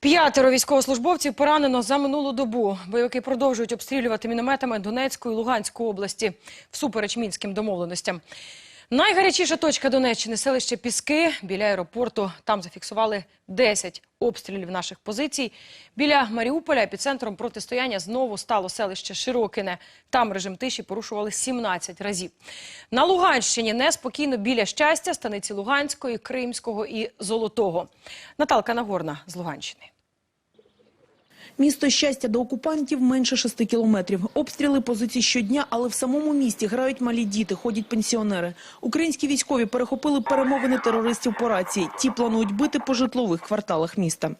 П'ятеро військовослужбовців поранено за минулу добу. Бойовики продовжують обстрілювати мінометами Донецьку і Луганську області всупереч мінським домовленостям. Найгарячіша точка Донеччини – селище Піски біля аеропорту. Там зафіксували 10 обстрілів наших позицій. Біля Маріуполя епіцентром протистояння знову стало селище Широкине. Там режим тиші порушували 17 разів. На Луганщині неспокійно біля щастя, станиці Луганської, Кримського і Золотого. Наталка Нагорна з Луганщини. Місто щастя до окупантів менше шести кілометрів. Обстріли позицій щодня, але в самому місті грають малі діти, ходять пенсіонери. Українські військові перехопили перемовини терористів по рації. Ті планують бити по житлових кварталах міста.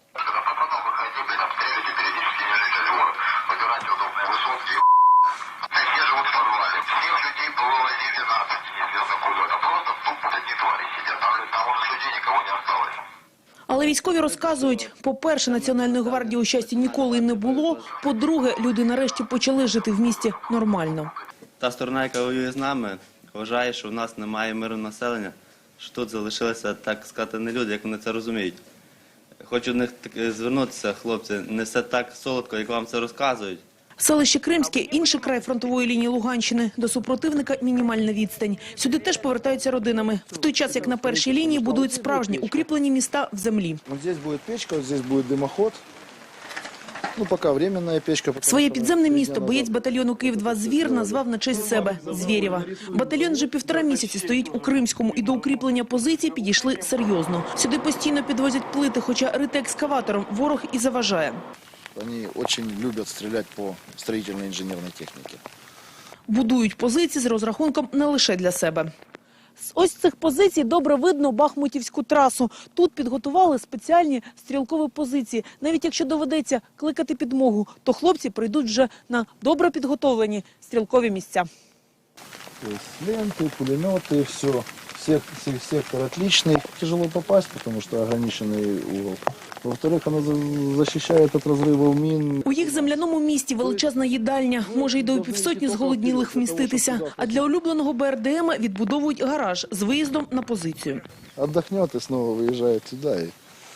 Але військові розказують, по-перше, Національної гвардії у щасті ніколи не було. По-друге, люди нарешті почали жити в місті нормально. Та сторона, яка воює з нами, вважає, що в нас немає миру населення, що тут залишилися, так сказати, не люди, як вони це розуміють. Хочу до них звернутися, хлопці, не все так солодко, як вам це розказують. Селище Кримське – інший край фронтової лінії Луганщини. До супротивника мінімальна відстань. Сюди теж повертаються родинами. В той час, як на першій лінії будують справжні укріплені міста в землі. Вот здесь будет печка, вот здесь будет дымоход. Ну, пока временная печка. Своє підземне місто боєць батальйону Київ-2 «Звір» назвав на честь себе – Звєрєва. Батальйон вже півтора місяці стоїть у Кримському і до укріплення позицій підійшли серйозно. Сюди постійно підвозять плити, хоча рити екскаватором ворог і заважає. Они очень любят стрелять по строительной инженерной технике. Будують позиції з розрахунком не лише для себе. З ось цих позицій добре видно Бахмутівську трасу. Тут підготували спеціальні стрілкові позиції. Навіть якщо доведеться кликати підмогу, то хлопці прийдуть вже на добре підготовлені стрілкові місця. То есть ленты, все Сек- сек- сектор отличный. Тяжело попасть, потому что ограниченный угол. Во-вторых, она за- защищает от разрывов мин. У їх земляному місті величезна їдальня, може й до півсотні зголоднілих вміститися. А для улюбленого БРДМ відбудовують гараж з виїздом на позицію. Отдохнет и снова выезжает сюда. И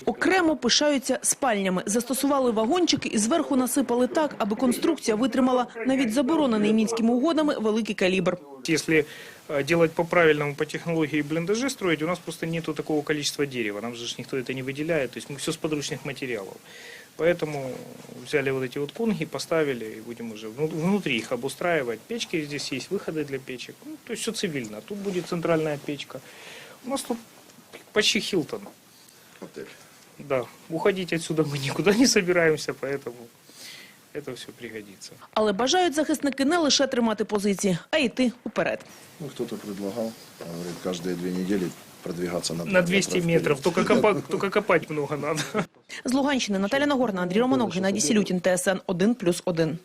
Окремо пишаються спальнями. Застосували вагончики і зверху насипали так, аби конструкція витримала навіть заборонений мінськими угодами великий калібр. Если э, делать по-правильному, по технологии блиндажи строить, у нас просто нету такого количества дерева. Нам же никто это не выделяет. То есть мы все с подручных материалов. Поэтому взяли вот эти вот конги, поставили и будем уже вну- внутри их обустраивать. Печки здесь есть, выходы для печек. Ну, то есть все цивильно. Тут будет центральная печка. У нас тут почти Хилтон. Да. Уходить отсюда мы никуда не собираемся, поэтому это все пригодится. Але бажають захисники не лише тримати позиції, а йти уперед. ну, кто-то предлагал, говорит, каждые две недели продвигаться на, На 200 метров. Только копать, только копать много надо. З Луганщини Наталя Нагорна, Андрій Романок, Геннадій Сілютін, ТСН 1+,1.